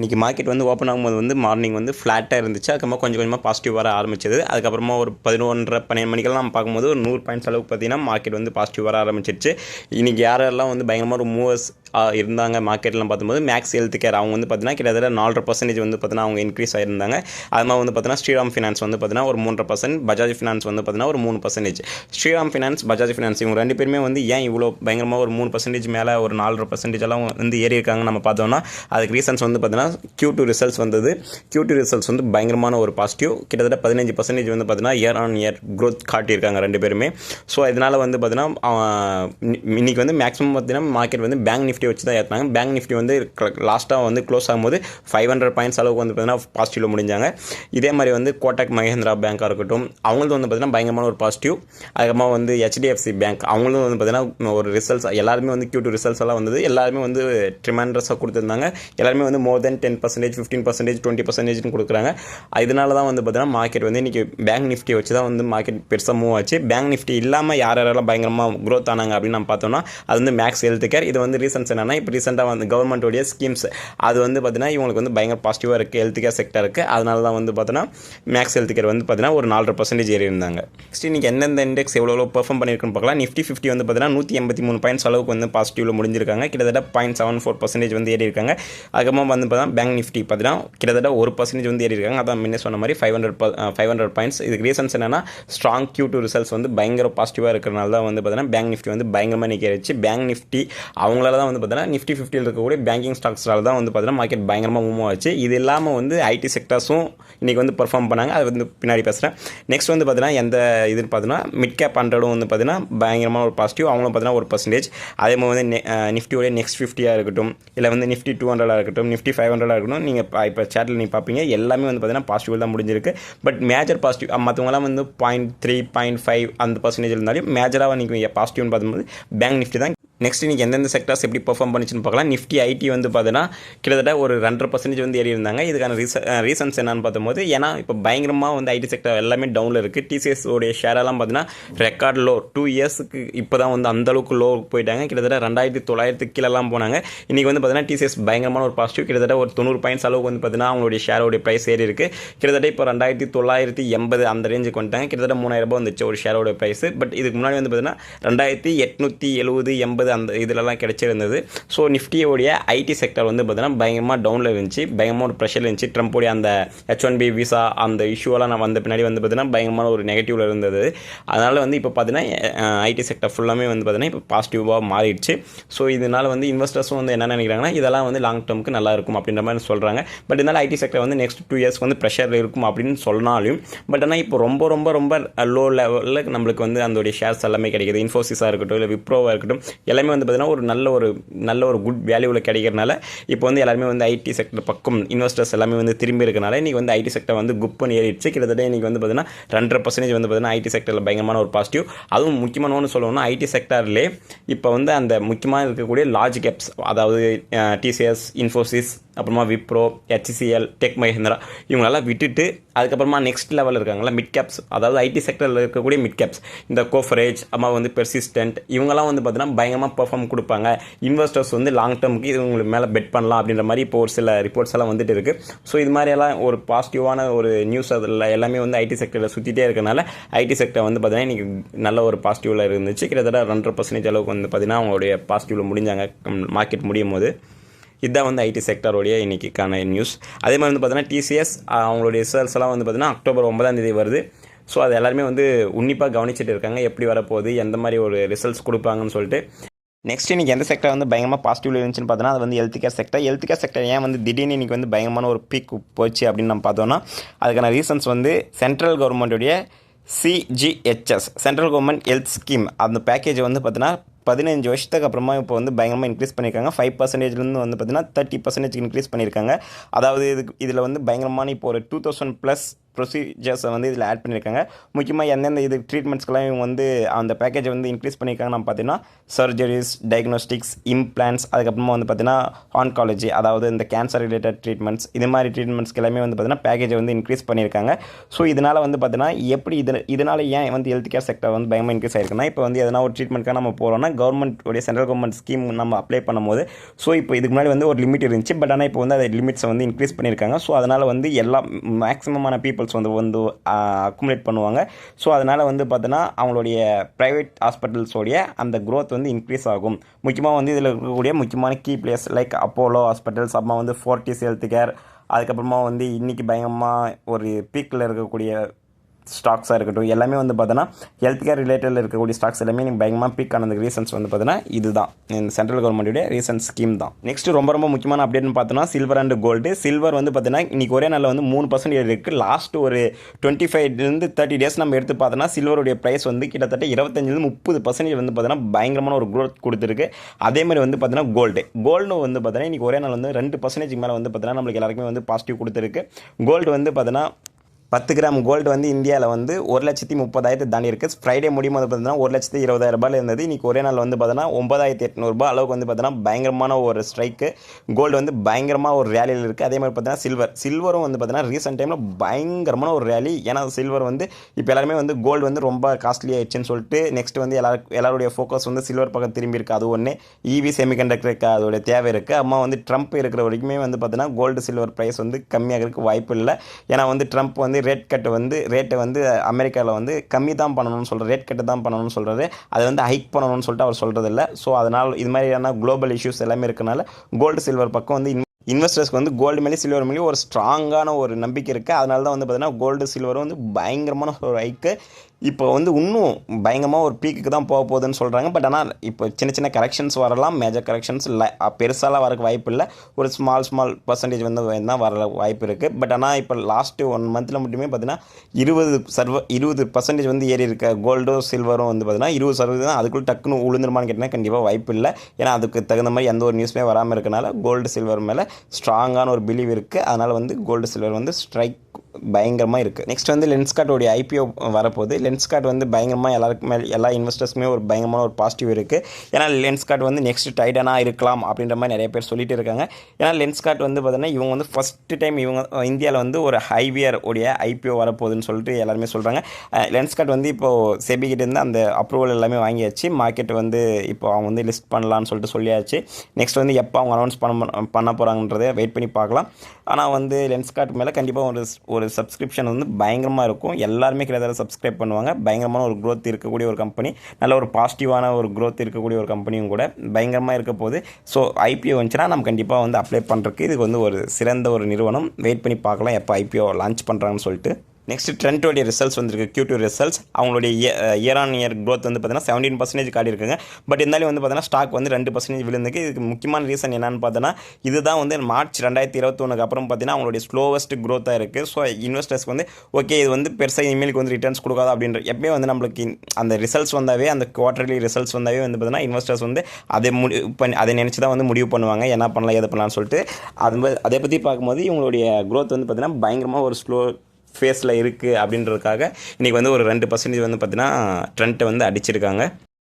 இன்றைக்கி மார்க்கெட் வந்து ஓப்பன் ஆகும்போது வந்து மார்னிங் வந்து ஃப்ளாட்டாக இருந்துச்சு. அதுக்கப்புறமா கொஞ்சம் கொஞ்சமாக பாசிட்டிவ் வர ஆரம்பிச்சது. அதுக்கப்புறமா ஒரு பதினொன்றரை பன்னெண்டு மணிக்கெல்லாம் நம்ம பார்க்கும்போது ஒரு நூறு பாயிண்ட்ஸ் அளவுக்கு பார்த்தீங்கன்னா மார்க்கெட் வந்து பாசிட்டிவ் வர ஆரம்பிச்சிருச்சு. இன்றைக்கி யாரெல்லாம் வந்து பயங்கரமாக ஒரு மூவர்ஸ் இருந்தாங்க. மார்க்கெட்லாம் பார்த்தும்போது மேக்ஸ் ஹெல்த் கேர் அவங்க வந்து பார்த்தீங்கன்னா கிட்டத்தட்ட நாலரை பர்சன்டேஜ் வந்து பார்த்தீங்கன்னா அவங்க இன்க்ரீஸ் ஆயிருந்தாங்க. அது மாதிரி வந்து பார்த்தீங்கன்னா ஸ்ரீராம் ஃபினான்ஸ் வந்து பார்த்தீங்கன்னா ஒரு மூன்றரை பர்சன்ட் பஜாஜ் ஃபினான்ஸ் வந்து பார்த்தீங்கன்னா ஒரு மூணு percentage Shriram finance Bajaj finance இவங்க ரெண்டு பேருமே வந்து ஏன் இவ்வளோ பயங்கரமாக ஒரு மூணு பர்சன்டேஜ் மேலே ஒரு நாலரை பர்சன்டேஜ் எல்லாம் வந்து ஏறி இருக்காங்க நம்ம பார்த்தோம்னா அதுக்கு ரீசன்ஸ் வந்து பார்த்தீங்கன்னா க்யூ டூ ரிசல்ட்ஸ் வந்தது. க்யூ டூ ரிசல்ட்ஸ் வந்து பயங்கரமான ஒரு பாசிட்டிவ் கிட்டத்தட்ட பதினஞ்சு பர்சன்டேஜ் வந்து பார்த்தீங்கன்னா இயர் ஆன் இயர் க்ரோத் காட்டியிருக்காங்க ரெண்டு பேருமே. ஸோ இதனால் வந்து பார்த்தீங்கன்னா இன்னைக்கு வந்து மேக்ஸிமம் பார்த்தீங்கன்னா மார்க்கெட் வந்து பேங்க் நிஃப்டி வச்சு தான் ஏற்றினாங்க பேங்க் நிஃப்டி வந்து லாஸ்ட்டாக வந்து க்ளோஸ் ஆகும்போது ஃபைவ் ஹண்ட்ரட் பாயிண்ட்ஸ் அளவுக்கு வந்து பார்த்தீங்கன்னா பாசிட்டிவில் முடிஞ்சாங்க. இதே மாதிரி வந்து கோட்டக் மகேந்திரா பேங்காக இருக்கட்டும் அவங்களும் வந்து பார்த்தீங்கன்னா பயங்கரமான ஒரு பாசிட்டிவ் அதுக்கப்புறமா வந்து ஹெச்டிஎஃப்சி பேங்க் அவங்களும் வந்து பார்த்தீங்கன்னா ஒரு ரிசல்ட்ஸ் எல்லாருமே வந்து Q2 ரிசல்ட்ஸ் எல்லாம் வந்தது. எல்லாருமே வந்து ட்ரிமாண்டஸாக கொடுத்துருந்தாங்க. எல்லாருமே வந்து more then ten percentage fifteen percentage twenty பர்சன்டேஜ்னு கொடுக்குறாங்க. இதனால தான் வந்து பார்த்தீங்கன்னா மார்க்கெட் வந்து இன்றைக்கி பேங்க் நிஃப்டி வச்சு தான் வந்து மார்க்கெட் பெருசாக மூவ் ஆச்சு. பேங்க் நிஃப்டி இல்லாமல் யார் யாரெல்லாம் பயங்கரமாக க்ரோத் ஆனாங்க அப்படின்னு நம்ம பார்த்தோம்னா அது வந்து மேக்ஸ் ஹெல்த் கேர் இது வந்து ரீசன்ஸ் என்னன்னா இப்போ ரீசெண்டாக வந்து கவர்மெண்ட்டோடைய ஸ்கீம்ஸ் அது வந்து பார்த்தீங்கன்னா இவங்களுக்கு வந்து பயங்கர பாசிட்டிவாக இருக்குது ஹெல்த் கேர் செக்டர் இருக்குது அதனால தான் வந்து பார்த்தீங்கன்னா மேக்ஸ் ஹெல்த் கேர் வந்து பார்த்தீங்கன்னா ஒரு நாலரை பர்சன்டேஜ் ஏறி இருந்தாங்க நெக்ஸ்ட் இன்றைக்கி எந்தெந்த இண்டெக்ஸ் எவ்வளோ எவ்வளோ பெர்ஃபார்ம் பண்ணியிருக்குன்னு பார்க்கலாம். நிஃப்டி ஃபிஃப்டி வந்து பார்த்தீங்கன்னா நூற்றி எண்பத்தி மூணு பாயிண்ட்ஸ் அளவுக்கு வந்து பாசிட்டிவில் முடிஞ்சிருக்காங்க. கிட்டத்தட்ட பாயிண்ட் செவன் ஃபோர் பர்சன்டேஜ் வந்து ஏறி இருக்காங்க அதுக்கப்புறமா வந்து பார்த்தீங்கன்னா பேங்க் நிஃப்டி பார்த்தீங்கன்னா கிட்டத்தட்ட ஒரு பர்சன்டேஜ் வந்து ஏறி இருக்காங்க அதான் முன்னே சொன்ன மாதிரி five hundred five hundred points இதுக்கு ரீசன்ஸ் என்னன்னா ஸ்ட்ராங் கியூ டூ ரிசல்ட்ஸ் வந்து பயங்கர பாசிட்டிவாக இருக்கிறனால தான் வந்து பார்த்தீங்கன்னா பேங்க் நிஃப்டி வந்து பயங்கரமாக நிற்கிடுச்சு பேங்க் நிஃப்டி அவங்களால தான் வந்து பார்த்தீங்கன்னா நிஃப்டி ஃபிஃப்டியில் இருக்கக்கூடிய பேங்கிங் ஸ்டாக்ஸால தான் வந்து பார்த்தீங்கன்னா மார்க்கெட் பயங்கரமாக மூவ் ஆச்சு. இது இல்லாமல் வந்து ஐடி செக்டர்ஸும் இன்றைக்கி வந்து பெர்ஃபார்ம் பண்ணாங்க. அது வந்து பின்னாடி பேசுகிறேன் நெக்ஸ்ட் வந்து பார்த்தீங்கன்னா எந்த இதுன்னு பார்த்தீங்கன்னா மிட் கேப் ஹண்ட்ரடும் வந்து பார்த்தீங்கன்னா பயங்கரமான ஒரு பாசிட்டிவ் அவங்களும் பார்த்தீங்கன்னா ஒரு பர்சன்டேஜ் அதே மாதிரி வந்து நிஃப்டியோடைய நெக்ஸ்ட் ஃபிஃப்டியாக இருக்கட்டும் இல்லை வந்து நிஃப்டி டூ ஹண்ட்ரடாக இருக்கட்டும் நிஃப்டி ஃபைவ் ஹண்ட்ரடாக இருக்கட்டும் நீங்கள் இப்போ சேட்டில் நீங்கள் பார்ப்பீங்க எல்லாமே வந்து பார்த்தீங்கன்னா பாசிட்டிவ் தான் முடிஞ்சிருக்கு. பட் மேஜர் பாசிட்டிவ் மற்றவங்களாம் வந்து பாயிண்ட் த்ரீ பாயிண்ட் ஃபைவ் அந்த பர்சன்டேஜ் இருந்தாலும் மேஜராக நீங்கள் பாசிட்டிவ்னு பார்க்கும்போது பேங்க் நிஃப்டி தான் நெக்ஸ்ட் இன்றைக்கி எந்தெந்த செக்டர்ஸ் எப்படி பர்ஃபார்ம் பண்ணிச்சுன்னு பார்க்கலாம். நிஃப்டி ஐடி வந்து பார்த்தீங்கன்னா கிட்டத்தட்ட ஒரு ரெண்டரை பர்சன்டேஜ் வந்து ஏறி இருந்தாங்க இதுக்கான ரீச ரீசன்ஸ் என்னன்னு பார்க்கும்போது ஏன்னா இப்போ பயங்கரமாக வந்து ஐடி செக்டர் எல்லாமே டவுனில் இருக்குது டிசிஎஸ் உடைய ஷேரெல்லாம் பார்த்தீங்கன்னா ரெக்கார்ட் லோ டூ இயர்ஸுக்கு இப்போ தான் வந்து அந்தளவுக்கு லோ போயிட்டாங்க. கிட்டத்தட்ட ரெண்டாயிரத்தி தொள்ளாயிரத்து கீழெல்லாம் போனாங்க. இன்றைக்கி வந்து பார்த்தீங்கன்னா டிசிஎஸ் பயங்கரமான ஒரு பாசிட்டிவ் கிட்டத்தட்ட ஒரு தொண்ணூறு பாயிண்ட்ஸ் அளவுக்கு வந்து பார்த்தீங்கன்னா அவங்களுடைய ஷேரோடைய ப்ரைஸ் ஏறி இருக்குது கிட்டத்தட்ட இப்போ ரெண்டாயிரத்தி தொள்ளாயிரத்தி எண்பது அந்த ரேஞ்சுக்கு வந்துட்டாங்க. கிட்டத்தட்ட மூணாயிரம் ரூபாய் வந்துச்சு ஒரு ஷேரோட ப்ரைஸ் பட் இதுக்கு முன்னாடி வந்து பார்த்தீங்கன்னா ரெண்டாயிரத்தி எட்நூற்றி எழுபது எண்பது அந்த இதிலலாம் கிடச்சிருந்தது. ஸோ நிஃப்டியோடைய ஐடி செக்டர் வந்து பார்த்தீங்கன்னா பயங்கரமாக டவுனில் இருந்துச்சு. பயங்கரமாக ஒரு ப்ரெஷர் இருந்துச்சு. ட்ரம்ப்போடைய அந்த ஹெச் ஒன் பி விசா அந்த இஷ்யூவெல்லாம் நான் வந்த பின்னாடி வந்து பார்த்தீங்கன்னா பயங்கரமான ஒரு நெகட்டிவில் இருந்தது. அதனால் வந்து இப்போ பார்த்தீங்கன்னா ஐடி செக்டர் ஃபுல்லாமே வந்து பார்த்தீங்கன்னா இப்போ பாசிட்டிவாக மாறிடுச்சு. ஸோ இதனால் வந்து இன்வெஸ்டர்ஸும் வந்து என்ன நினைக்கிறாங்கன்னா இதெல்லாம் வந்து லாங் டேர்முக்கு நல்லா இருக்கும் அப்படின்ற மாதிரி சொல்கிறாங்க பட் இருந்தாலும் ஐடி செக்டர் வந்து நெக்ஸ்ட் டூ இயர்ஸ்க்கு வந்து ப்ரெஷரில் இருக்கும் அப்படின்னு சொன்னாலும் பட் ஆனால் இப்போ ரொம்ப ரொம்ப ரொம்ப லோ லெவலில் நம்மளுக்கு வந்து அதோடைய ஷேர்ஸ் எல்லாமே கிடைக்குது. இன்ஃபோசிஸாக இருக்கட்டும் இல்லை விப்ரோவாக இருக்கட்டும் எல்லாம் எல்லாமே வந்து பார்த்தீங்கன்னா ஒரு நல்ல ஒரு நல்ல ஒரு குட் வேல்யூவில் கிடைக்கிறனால இப்போ வந்து எல்லாருமே வந்து ஐடி செக்டர் பக்கம் இன்வெஸ்டர்ஸ் எல்லாமே வந்து திரும்பி இருக்கனால இன்றைக்கி வந்து ஐடி செக்டர் வந்து குப் பண்ணி ஏறிடுச்சு. கிட்டத்தட்ட இன்றைக்கி வந்து பார்த்தீங்கன்னா ரெண்டரை பர்சன்டேஜ் வந்து பார்த்தீங்கன்னா ஐடி செக்டரில் பயங்கரமான ஒரு பாசிட்டிவ் அதுவும் முக்கியமான ஒன்று சொல்லணும்னா ஐடி செக்டர்லே இப்போ வந்து அந்த முக்கியமாக இருக்கக்கூடிய லார்ஜ் கேப்ஸ் அதாவது டிசிஎஸ் இன்ஃபோசிஸ் அப்புறமா விப்ரோ ஹெச்சிசிஎல் டெக் மஹேந்திரா இவங்களெல்லாம் விட்டுட்டு அதுக்கப்புறமா நெக்ஸ்ட் லெவல் இருக்காங்களா மிட் கேப்ஸ் அதாவது ஐடி செக்டரில் இருக்கக்கூடிய மிட் கேப்ஸ் இந்த கோஃபரேஜ் அம்மா வந்து பெர்சிஸ்டன்ட் இவங்கெல்லாம் வந்து பார்த்தீங்கன்னா பயங்கரமாக பெர்ஃபார்ம் கொடுப்பாங்க. இன்வெஸ்டர்ஸ் வந்து லாங் டேர்முக்கு இது உங்களுக்கு மேலே பெட் பண்ணலாம் அப்படின்ற மாதிரி இப்போ ஒரு சில ரிப்போர்ட்ஸ் எல்லாம் வந்துட்டு இருக்கு. ஸோ இது மாதிரியெல்லாம் ஒரு பாசிட்டிவான ஒரு நியூஸ் அதில் எல்லாமே வந்து ஐடி செக்டரில் சுற்றிட்டே இருக்கனால ஐடி செக்டர் வந்து பார்த்தீங்கன்னா இன்றைக்கி நல்ல ஒரு பாசிட்டிவில் இருந்துச்சு. கிட்டத்தட்ட ரெண்டரை பர்சன்டேஜ் அளவுக்கு வந்து பார்த்தீங்கன்னா அவங்களுடைய பாசிட்டிவில் முடிஞ்சாங்க. மார்க்கெட் முடியும் போது. இதுதான் வந்து ஐடி செக்டருடைய இன்றைக்கிக்கான நியூஸ் அதே மாதிரி வந்து பார்த்தீங்கன்னா டிசிஎஸ் அவங்களுடைய ரிசல்ட்ஸ் எல்லாம் வந்து பார்த்தீங்கன்னா அக்டோபர் ஒன்பதாம் தேதி வருது. ஸோ அது எல்லாருமே வந்து உன்னிப்பாக கவனிச்சிட்டு இருக்காங்க. எப்படி வரப்போகுது? எந்த மாதிரி ஒரு ரிசல்ட்ஸ் கொடுப்பாங்கன்னு சொல்லிட்டு. நெக்ஸ்ட் இன்றைக்கி எந்த செக்டர் வந்து பயங்கரமாக பாசிட்டிவ் இருந்துச்சுன்னு பார்த்தோன்னா அது வந்து health care sector health care sector ஏன் வந்து திடீர்னு இன்றைக்கி வந்து பயங்கரமான ஒரு பீக் போச்சு அப்படின்னு நம்ம பார்த்தோன்னா அதுக்கான ரீசன்ஸ் வந்து central கவர்மெண்ட்டுடைய CGHS central government health scheme அந்த பேக்கேஜ் வந்து பார்த்தீங்கன்னா பதினஞ்சு வருஷத்துக்கு அப்புறமா இப்போ வந்து பயங்கரமாக இன்க்ரீஸ் பண்ணியிருக்காங்க. ஃபைவ் பர்சன்டேஜ்லேருந்து வந்து பார்த்தீங்கன்னா தேர்ட்டி பர்சன்டேஜ் இன்க்ரீஸ் பண்ணியிருக்காங்க. அதாவது இதுக்கு இதில் வந்து பயங்கரமான இப்போ ஒரு டூ தௌசண்ட் ப்ளஸ் ப்ரொசீஜர்ஸை வந்து இதில் ஆட் பண்ணியிருக்காங்க முக்கியமாக எந்தெந்த இது ட்ரீட்மெண்ட்ஸ்க்கெல்லாம் இவங்க வந்து அந்த பேக்கேஜை வந்து இன்க்ரீஸ் பண்ணியிருக்காங்க நம்ம பார்த்தீங்கன்னா சர்ஜரிஸ் டயக்னோஸ்டிக்ஸ் இம்ப்ளான்ஸ் அதுக்கப்புறமா வந்து பார்த்தீங்கன்னா ஆன்காலஜி அதாவது இந்த கேன்சர் ரிலேட்டட் ட்ரீட்மெண்ட்ஸ் இது மாதிரி ட்ரீட்மெண்ட்ஸ்க்கு எல்லாமே வந்து பார்த்தீங்கன்னா பேக்கேஜை வந்து இன்க்ரீஸ் பண்ணியிருக்காங்க ஸோ இதனால் வந்து பார்த்தீங்கன்னா எப்படி இது இதனால் ஏன் வந்து ஹெல்த் கேர் செக்டர் வந்து பயமாக இன்க்ரீஸ் ஆயிருக்குன்னா இப்போ வந்து எதனா ஒரு ட்ரீட்மெண்ட்க்காக நம்ம போகிறோம்னா கவர்மெண்ட் உடைய சென்ட்ரல் கவர்மெண்ட் ஸ்கீம் நம்ம அப்ளை பண்ணும்போது ஸோ இப்போ இதுக்கு முன்னாடி வந்து ஒரு லிமிட் இருந்துச்சு பட் ஆனால் இப்போ வந்து அதை லிமிட்ஸை வந்து இன்க்ரீஸ் பண்ணியிருக்காங்க ஸோ அதனால் வந்து எல்லா மேக்ஸிமமான பீப்புள்ஸ் வந்து வந்து அக்குமுலேட் பண்ணுவாங்க. ஸோ அதனால் வந்து பார்த்தோன்னா அவங்களுடைய ப்ரைவேட் ஹாஸ்பிட்டல்ஸோடைய அந்த க்ரோத் வந்து இன்க்ரீஸ் ஆகும். முக்கியமாக வந்து இதில் இருக்கக்கூடிய முக்கியமான key places like Apollo hospitals அப்புறமா வந்து ஃபோர்ட்டிஸ் ஹெல்த் கேர் அதுக்கப்புறமா வந்து இன்றைக்கி பயங்கரமாக ஒரு பீக்கில் இருக்கக்கூடிய ஸ்டாக்ஸாக இருக்கட்டும் எல்லாமே வந்து பார்த்தோன்னா ஹெல்த் கேர் ரிலேட்டடில் இருக்கக்கூடிய ஸ்டாக்ஸ் எல்லாமே நீங்கள் பயங்கரமாக பிக் ஆனதுக்கு ரீசன்ஸ் வந்து பார்த்தீங்கன்னா இதுதான். இந்த சென்ட்ரல் கவர்மெண்ட்டுடைய ரீசன்ட் ஸ்கீம் தான். நெக்ஸ்ட் ரொம்ப ரொம்ப முக்கியமான அப்டேட்னு பார்த்தோன்னா சில்வர் அண்ட் கோல்டு சில்வர் வந்து பார்த்தீங்கன்னா இன்றைக்கி ஒரே நாளில் வந்து மூணு பர்சன்டேஜ் இருக்குது லாஸ்ட் ஒரு டுவெண்ட்டி ஃபைவ்லேருந்து தேர்ட்டி டேஸ் நம்ம எடுத்து பார்த்தோன்னா சில்வருடைய ப்ரைஸ் வந்து கிட்டத்தட்ட இருபத்தஞ்சிலேருந்து முப்பது பர்சன்டேஜ் வந்து பார்த்தீங்கன்னா பயங்கரமான ஒரு க்ரோத் கொடுத்துருக்கு. அதேமாதிரி வந்து பார்த்தீங்கன்னா கோல்டு கோல்டு வந்து பார்த்தீங்கன்னா இன்றைக்கி ஒரே நாள் வந்து ரெண்டு பர்சன்டேஜ் மேலே வந்து பார்த்தீங்கன்னா நம்மளுக்கு எல்லாருக்குமே வந்து பாசிட்டிவ் கொடுத்துருக்கு. கோல்டு வந்து பார்த்தீங்கன்னா பத்து கிராம் கோல்டு வந்து இந்தியாவில் வந்து ஒரு லட்சத்தி முப்பதாயிரத்து தாண்டி இருக்குது ஃப்ரைடே முடியும் போது பார்த்தீங்கன்னா ஒரு லட்சத்தி இருபதாயிரம் ரூபாயில் இருந்தது. இன்றைக்கி ஒரே நாள் வந்து பார்த்தீங்கன்னா ஒன்பதாயிரத்தி எட்நூறுபா அளவுக்கு வந்து பார்த்தீங்கன்னா பயங்கரமான ஒரு ஸ்ட்ரைக்கு கோல்டு வந்து பயங்கரமாக ஒரு ரேலியில் இருக்குது அதே மாதிரி பார்த்தீங்கன்னா சில்வர் சில்வரும் வந்து பார்த்தீங்கன்னா ரீசெண்ட் டைமில் பயங்கரமான ஒரு ரேலி ஏன்னா சில்வர் வந்து இப்போ எல்லாருமே வந்து கோல்டு வந்து ரொம்ப காஸ்ட்லி ஆயிடுச்சுன்னு சொல்லிட்டு நெக்ஸ்ட் வந்து எல்லா எல்லாருடைய ஃபோக்கஸ் வந்து சில்வர் பக்கம் திரும்பி இருக்குது அது ஒன்று இவி செமிகண்டக்டருக்கு அதோடைய தேவை இருக்குது அம்மா வந்து ட்ரம்ப் இருக்கிற வரைக்குமே வந்து பார்த்தீங்கன்னா கோல்டு சில்வர் ப்ரைஸ் வந்து கம்மியாகிறதுக்கு வாய்ப்பு இல்லை. ஏன்னா வந்து ட்ரம்ப் வந்து ரேட் கட்டு வந்து ரேட்டை வந்து அமெரிக்காவில் வந்து கம்மி தான் பண்ணணும்னு சொல்கிற ரேட் கட்டு தான் பண்ணணும்னு சொல்கிறது அதை வந்து ஹைக் பண்ணணும்னு சொல்லிட்டு அவர் சொல்கிறது இல்லை ஸோ அதனால் இது மாதிரியான குளோபல் இஷ்யூஸ் எல்லாமே இருக்கனால கோல்டு சில்வர் பக்கம் வந்து இன்வெஸ்டர்ஸ்க்கு வந்து கோல்டு மேலே சில்வர் மேலே ஒரு ஸ்ட்ராங்கான ஒரு நம்பிக்கை இருக்குது அதனால தான் வந்து பார்த்தீங்கன்னா கோல்டு சில்வரும் வந்து பயங்கரமான ஒரு ஹைக்கு இப்போ வந்து இன்னும் பயங்கரமாக ஒரு பீக்குக்கு தான் போக போகுதுன்னு சொல்கிறாங்க பட் ஆனால் இப்போ சின்ன சின்ன கரெக்ஷன்ஸ் வரலாம். மேஜர் கரெக்ஷன்ஸ் இல்லை. பெருசாலாம் வரக்கு வாய்ப்பு இல்லை. ஒரு ஸ்மால் ஸ்மால் பர்சன்டேஜ் வந்து தான் வர வாய்ப்பு இருக்குது பட் ஆனால் இப்போ லாஸ்ட்டு ஒன் மந்தில் மட்டுமே பார்த்தீங்கன்னா இருபது சர்வ இருபது பர்சன்டேஜ் வந்து ஏறி இருக்க. கோல்டும் சில்வரும் வந்து பார்த்தீங்கன்னா இருபது சதவீதம் அதுக்குள்ளே டக்குன்னு உளுந்துருமான்னு கேட்டிங்கன்னா கண்டிப்பாக வாய்ப்பு இல்லை. ஏன்னா அதுக்கு தகுந்த மாதிரி எந்த ஒரு நியூஸுமே வராமல் இருக்கனால கோல்டு சில்வர் மேலே ஸ்ட்ராங்கான ஒரு பிலீவ் இருக்குது அதனால் வந்து கோல்டு சில்வர் வந்து ஸ்ட்ரைக் பயங்கரமாக இருக்குது நெக்ஸ்ட் வந்து லென்ஸ்கார்ட்டோடைய ஐபிஓ வரப்போகுது. லென்ஸ்கார்ட் வந்து பயங்கரமாக எல்லாருக்குமே எல்லா இன்வெஸ்டர்ஸ்க்குமே ஒரு பயங்கரமான ஒரு பாசிட்டிவ் இருக்குது ஏன்னா லென்ஸ்கார்ட் வந்து நெக்ஸ்ட் டைடனாக இருக்கலாம் அப்படின்ற மாதிரி நிறைய பேர் சொல்லிட்டு இருக்காங்க. ஏன்னா லென்ஸ்கார்ட் வந்து பார்த்தீங்கன்னா இவங்க வந்து ஃபஸ்ட்டு டைம் இவங்க இந்தியாவில் வந்து ஒரு ஹைவியர் உடைய ஐபிஓ வரப்போகுதுன்னு சொல்லிட்டு எல்லாருமே சொல்கிறாங்க லென்ஸ்கார்ட் வந்து இப்போது செபிகிட்டேருந்து அந்த அப்ரூவல் எல்லாமே வாங்கியாச்சு. மார்க்கெட் வந்து இப்போ அவங்க வந்து லிஸ்ட் பண்ணலான்னு சொல்லிட்டு சொல்லியாச்சு. நெக்ஸ்ட் வந்து எப்போ அவங்க அனௌன்ஸ் பண்ண பண்ண போகிறாங்கன்றதை வெயிட் பண்ணி பார்க்கலாம். ஆனால் வந்து லென்ஸ்கார்ட் மேலே கண்டிப்பாக ஒரு ஒரு சப்ஸ்கிரிப்ஷன் வந்து பயங்கரமாக இருக்கும். எல்லாருமே கிட்டத்தட்ட சப்ஸ்கிரைப் பண்ணுவாங்க. பயங்கரமான ஒரு க்ரோத் இருக்கக்கூடிய ஒரு கம்பெனி நல்ல ஒரு பாசிட்டிவான ஒரு க்ரோத் இருக்கக்கூடிய ஒரு கம்பெனியும் கூட பயங்கரமாக இருக்க போது ஸோ ஐபிஓ வந்துச்சுன்னா நம்ம கண்டிப்பாக வந்து அப்ளை பண்ணுறதுக்கு இதுக்கு வந்து ஒரு சிறந்த ஒரு நிறுவனம். வெயிட் பண்ணி பார்க்கலாம் எப்போ ஐபிஓ லான்ச் பண்ணுறாங்கன்னு சொல்லிட்டு. நெக்ஸ்ட் ட்ரெண்டோடைய ரிசல்ட்ஸ் வந்திருக்கு. Q2 ரிசல்ட்ஸ் அவங்களுடைய இயர் ஆன் இயர் க்ரோத் வந்து பார்த்தீங்கன்னா செவன்டீன் பர்சன்டேஜ் காட்டியிருக்காங்க. பட் இருந்தாலும் வந்து பார்த்தீங்கன்னா ஸ்டாக் வந்து ரெண்டு பர்சன்டேஜ் விழுந்துருக்கு. இதுக்கு முக்கியமான ரீசன் என்னன்னு பார்த்தோன்னா இதுதான் வந்து மார்ச் ரெண்டாயிரத்தி இருபத்தொன்னுக்கு அப்புறம் பார்த்தீங்கன்னா அவங்களுடைய ஸ்லோவஸ்ட் க்ரோத்தாக இருக்குது ஸோ இன்வெஸ்டர்ஸ்க்கு வந்து ஓகே இது வந்து பெருசாக இமெயிலுக்கு வந்து ரிட்டர்ன்ஸ் கொடுக்காது அப்படின்ற எப்பயும் வந்து நம்மளுக்கு அந்த ரிசல்ட்ஸ் வந்தாவே அந்த குவார்டர்லி ரிசல்ட்ஸ் வந்தாவே வந்து பார்த்தீங்கன்னா இன்வெஸ்டர்ஸ் வந்து அதை முடி பண்ணி அதை நினச்சி தான் வந்து முடிவு பண்ணுவாங்க. என்ன பண்ணலாம் எது பண்ணலாம்னு சொல்லிட்டு. அது மாதிரி- அதை பற்றி பார்க்கும்போது இவங்களுடைய க்ரோத் வந்து பார்த்தீங்கன்னா பயங்கரமாக ஒரு ஸ்லோ ஃபேஸில் இருக்குது அப்படின்றதுக்காக இன்றைக்கி வந்து ஒரு ரெண்டு பர்சன்டேஜ் வந்து பார்த்தீங்கன்னா ட்ரெண்ட்டை வந்து அடிச்சிருக்காங்க.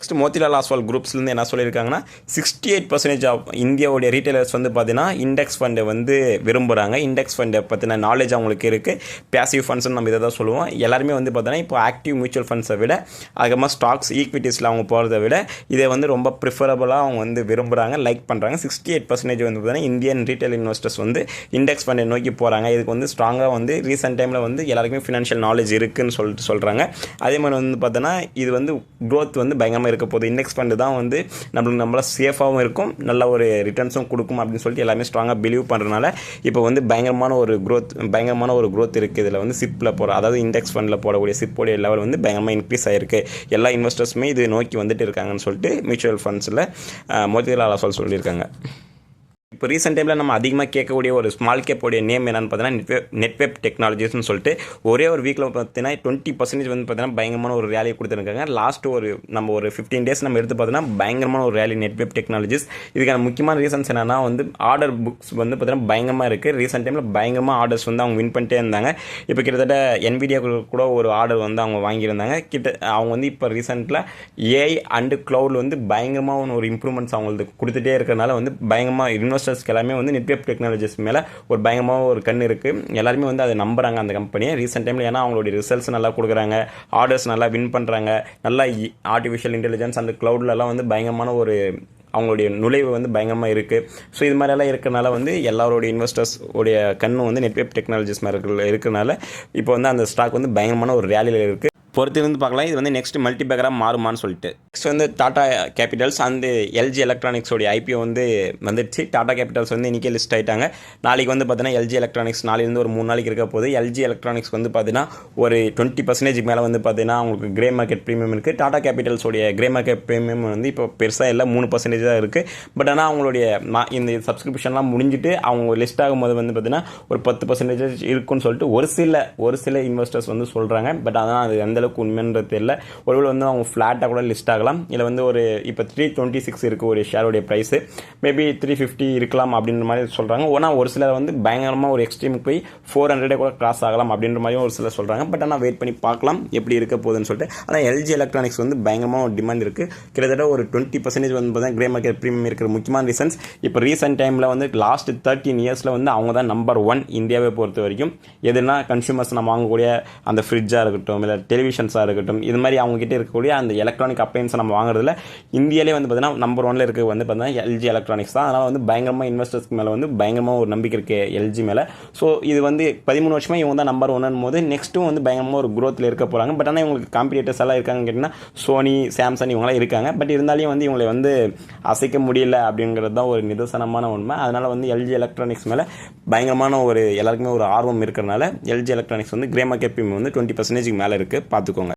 நெக்ஸ்ட் மோத்திலால் ஆஸ்வால் குரூப்ஸ்லேருந்து என்ன சொல்லியிருக்காங்கன்னா சிக்ஸ்டி எயிட் பர்சன்டேஜ் ஆஃப் இந்தியாவுடைய ரீட்டைலர்ஸ் வந்து பார்த்தீங்கன்னா இண்டெக்ஸ் ஃபண்டை வந்து விரும்புகிறாங்க இண்டெக்ஸ் ஃபண்டை பற்றின நாலேஜ் அவங்களுக்கு இருக்குது பேசிவ் ஃபண்ட்ஸ்னு நம்ம இதை தான் சொல்லுவோம். எல்லாருமே வந்து பார்த்தீங்கன்னா இப்போ ஆக்டிவ் மியூச்சுவல் ஃபண்ட்ஸை விட அதுக்கப்புறமா ஸ்டாக்ஸ் ஈக்விட்டிஸில் அவங்க போகிறத விட இதை வந்து ரொம்ப ப்ரிஃபரபுளாக அவங்க வந்து விரும்புகிறாங்க லைக் பண்ணுறாங்க சிக்ஸ்டி எயிட் பர்சன்டேஜ் வந்து பார்த்தீங்கன்னா இந்தியன் ரீட்டைல் இன்வெஸ்டர்ஸ் வந்து இண்டெக்ஸ் ஃபண்டை நோக்கி போகிறாங்க இதுக்கு வந்து ஸ்ட்ராங்காக வந்து ரீசெண்ட் டைமில் வந்து எல்லாருக்குமே ஃபினான்ஷியல் நாலேஜ் இருக்குன்னு சொல்லிட்டு சொல்கிறாங்க அதே மாதிரி வந்து பார்த்தோன்னா இது வந்து க்ரோத் வந்து பயங்கரமாக இருக்க போகுது. இண்டெக்ஸ் ஃபண்டு தான் வந்து நம்மளுக்கு நம்மள சேஃபாகவும் இருக்கும் நல்ல ஒரு ரிட்டர்ன்ஸும் கொடுக்கும் அப்படின்னு சொல்லிட்டு எல்லாமே ஸ்ட்ராங்காக பிலீவ் பண்ணுறதுனால இப்போ வந்து பயங்கரமான ஒரு க்ரோத் பயங்கரமான ஒரு க்ரோத் இருக்குது இதில் வந்து சிப்பில் போகிற அதாவது இண்டெக்ஸ் ஃபண்டில் போடக்கூடிய சிப்போடைய லெவல் வந்து பயங்கரமாக இன்க்ரீஸ் ஆகிருக்கு எல்லா இன்வெஸ்டர்ஸுமே இது நோக்கி வந்துட்டு இருக்காங்கன்னு சொல்லிட்டு மியூச்சுவல் ஃபண்ட்ஸில் மோதிலால் ஆஸ்வால் சொல்லியிருக்காங்க. இப்போ ரீசெண்ட் டைமில் நம்ம அதிகமாக கேட்கக்கூடிய ஒரு ஸ்மால் கேப்போடைய நேம் என்னன்னு பார்த்தீங்கன்னா நெட்வெப் நெட்வெப் டெக்னாலஜிஸ்னு சொல்லிட்டு ஒரே ஒரு வீக்கில் பார்த்தீங்கன்னா டுவெண்ட்டி பர்சன்டேஜ் வந்து பார்த்தீங்கன்னா பயங்கரமான ஒரு ரேலி கொடுத்துருக்காங்க. லாஸ்ட் ஒரு நம்ம ஒரு ஃபிஃப்டீன் டேஸ் நம்ம எடுத்து பார்த்தீங்கன்னா பயங்கரமான ஒரு ரேலி நெட்வெப் டெக்னாலஜிஸ் இதுக்கான முக்கியமான ரீசன்ஸ் என்னென்னா வந்து ஆர்டர் புக்ஸ் வந்து பார்த்தீங்கன்னா பயங்கரமாக இருக்குது ரீசெண்ட் டைமில் பயங்கரமாக ஆர்டர்ஸ் வந்து அவங்க வின் பண்ணிட்டே இருந்தாங்க. இப்போ கிட்டத்தட்ட என்விடியா கூட ஒரு ஆர்டர் வந்து அவங்க வாங்கியிருந்தாங்க. கிட்ட அவங்க வந்து இப்போ ரீசெண்டில் ஏஐ அண்டு க்ளவுடில் வந்து பயங்கரமாக ஒரு இம்ப்ரூவ்மெண்ட்ஸ் அவங்களுக்கு கொடுத்துட்டே இருக்கிறனால வந்து பயங்கரமாக இன்வெஸ்ட் இன்வெஸ்டர்ஸ்க்கு எல்லாமே வந்து நெட்வெப் டெக்னாலஜிஸ் மேலே ஒரு பயங்கரமாக ஒரு கண் இருக்குது எல்லாருமே வந்து அதை நம்புகிறாங்க அந்த கம்பெனியை ரீசெண்ட் டைமில் ஏன்னா அவங்களுடைய ரிசல்ட்ஸ் நல்லா கொடுக்குறாங்க. ஆர்டர்ஸ் நல்லா வின் பண்ணுறாங்க நல்லா ஆர்டிஃபிஷியல் இன்டெலிஜென்ஸ் அந்த க்ளவுட்லலாம் வந்து பயங்கரமான ஒரு அவங்களுடைய நுழைவு வந்து பயங்கரமாக இருக்குது ஸோ இது மாதிரியெல்லாம் இருக்கிறனால வந்து எல்லாரோடைய இன்வெஸ்டர்ஸ் உடைய கண்ணு வந்து நெட்வெப் டெக்னாலஜிஸ் மாதிரி இருக்கிறனால இப்போ வந்து அந்த ஸ்டாக் வந்து பயங்கரமான ஒரு ரேலியில் இருக்குது பொறுத்திருந்து பார்க்கலாம். இது வந்து நெக்ஸ்ட் மல்டிபேக்கராக மாறுமான்னு சொல்லிட்டு. நெக்ஸ்ட் வந்து டாடா கேபிட்டல்ஸ் அந்த எல்ஜி எலக்ட்ரானிக்ஸோடைய ஐபிஓ வந்து வந்துடுச்சு. டாடா கேபிட்டல்ஸ் வந்து இன்றைக்கே லிஸ்ட் ஆகிட்டாங்க நாளைக்கு வந்து பார்த்தீங்கன்னா எல்ஜி எலக்ட்ரானிக்ஸ் நாளையிலேருந்து ஒரு மூணு நாளைக்கு இருக்க போது எல்ஜி எலக்ட்ரானிக்ஸ் வந்து பார்த்தீங்கன்னா ஒரு டுவெண்ட்டி பர்சன்டேஜ் மேலே வந்து பார்த்தீங்கன்னா அவங்களுக்கு கிரே மார்க்கெட் ப்ரீமியம் இருக்குது டாடா கேபிட்டல்ஸோடைய கிரே மார்க்கெட் ப்ரீமியம் வந்து இப்போ பெருசாக இல்லை மூணு பர்சன்டேஜ் தான் இருக்குது பட் ஆனால் அவங்களுடைய இந்த சப்ஸ்கிரிப்ஷன்லாம் முடிஞ்சிட்டு அவங்க லிஸ்ட் ஆகும்போது வந்து பார்த்தீங்கன்னா ஒரு பத்து பர்சன்டேஜ் இருக்குன்னு சொல்லிட்டு ஒரு சில ஒரு சில இன்வெஸ்டர்ஸ் வந்து சொல்கிறாங்க பட் ஆனால் அது எந்தளவுக்கு உண்மைன்றது தெரியல. ஒருவேளை வந்து அவங்க ஃப்ளாட்டாக கூட லிஸ்ட் ஆகலாம். இல்லை வந்து ஒரு இப்போ த்ரீ டுவெண்ட்டி சிக்ஸ் இருக்குது ஒரு ஷேருடைய ப்ரைஸு மேபி த்ரீ ஃபிஃப்டி இருக்கலாம் அப்படின்ற மாதிரி சொல்கிறாங்க ஆனால் ஒரு சிலர் வந்து பயங்கரமாக ஒரு எக்ஸ்ட்ரீமுக்கு போய் ஃபோர் ஹண்ட்ரடே கூட கிராஸ் ஆகலாம் அப்படின்ற மாதிரியும் ஒரு சிலர் சொல்கிறாங்க பட் ஆனால் வெயிட் பண்ணி பார்க்கலாம் எப்படி இருக்க போகுதுன்னு சொல்லிட்டு. ஆனால் எல்ஜி எலக்ட்ரானிக்ஸ் வந்து பயங்கரமாக ஒரு டிமாண்ட் இருக்குது கிட்டத்தட்ட ஒரு டுவெண்ட்டி பர்சன்டேஜ் வந்து பார்த்தீங்கன்னா கிரே மார்க்கெட் ப்ரீமியம் இருக்கிற முக்கியமான ரீசன்ஸ் இப்போ ரீசெண்ட் டைமில் வந்து லாஸ்ட் தேர்ட்டின் இயர்ஸில் வந்து அவங்க தான் நம்பர் ஒன் இந்தியாவை பொறுத்த வரைக்கும். எதுனா கன்சூமர்ஸ் நம்ம வாங்கக்கூடிய அந்த ஃப்ரிட்ஜாக இருக்கட்டும் இல்லை டெலிவிஷன்ஸாக இருக்கட்டும் இது மாதிரி அவங்ககிட்ட இருக்கக்கூடிய அந்த எலக்ட்ரானிக் அப்ளைன்ஸை நம்ம வாங்குறதுல இந்தியாவிலே வந்து பார்த்தீங்கன்னா நம்பர் ஒனில் இருக்க வந்து பார்த்தீங்கன்னா எல்ஜி எலக்ட்ரானிக்ஸ் தான். அதனால் வந்து பயங்கரமாக இன்வெஸ்டர்ஸ்க்கு மேலே வந்து பயங்கரமாக ஒரு நம்பிக்கை இருக்குது எல்ஜி மேலே. ஸோ இது வந்து பதிமூணு வருஷமாக இவங்க தான் நம்பர் ஒன்னு போது நெக்ஸ்ட்டும் வந்து பயங்கரமாக ஒரு குரோத்தில் இருக்க போகிறாங்க பட் ஆனால் இவங்களுக்கு காம்படிட்டர்ஸ் எல்லாம் இருக்காங்க கேட்டிங்கன்னா சோனி சாம்சங் இவங்களாம் இருக்காங்க. பட் இருந்தாலும் வந்து இவங்களை வந்து அசைக்க முடியல அப்படிங்கிறது தான் ஒரு நிதர்சனமான உண்மை. அதனால் வந்து எல்ஜி எலக்ட்ரானிக்ஸ் மேலே பயங்கரமான ஒரு எல்லாருக்குமே ஒரு ஆர்வம் இருக்கிறனால எல்ஜி எலக்ட்ரானிக்ஸ் வந்து கிரேமா கேபிஎம் வந்து டுவெண்ட்டி பர்சன்டேஜ்க்கு மேலே இருக்குது பார்த்துக்கோங்க.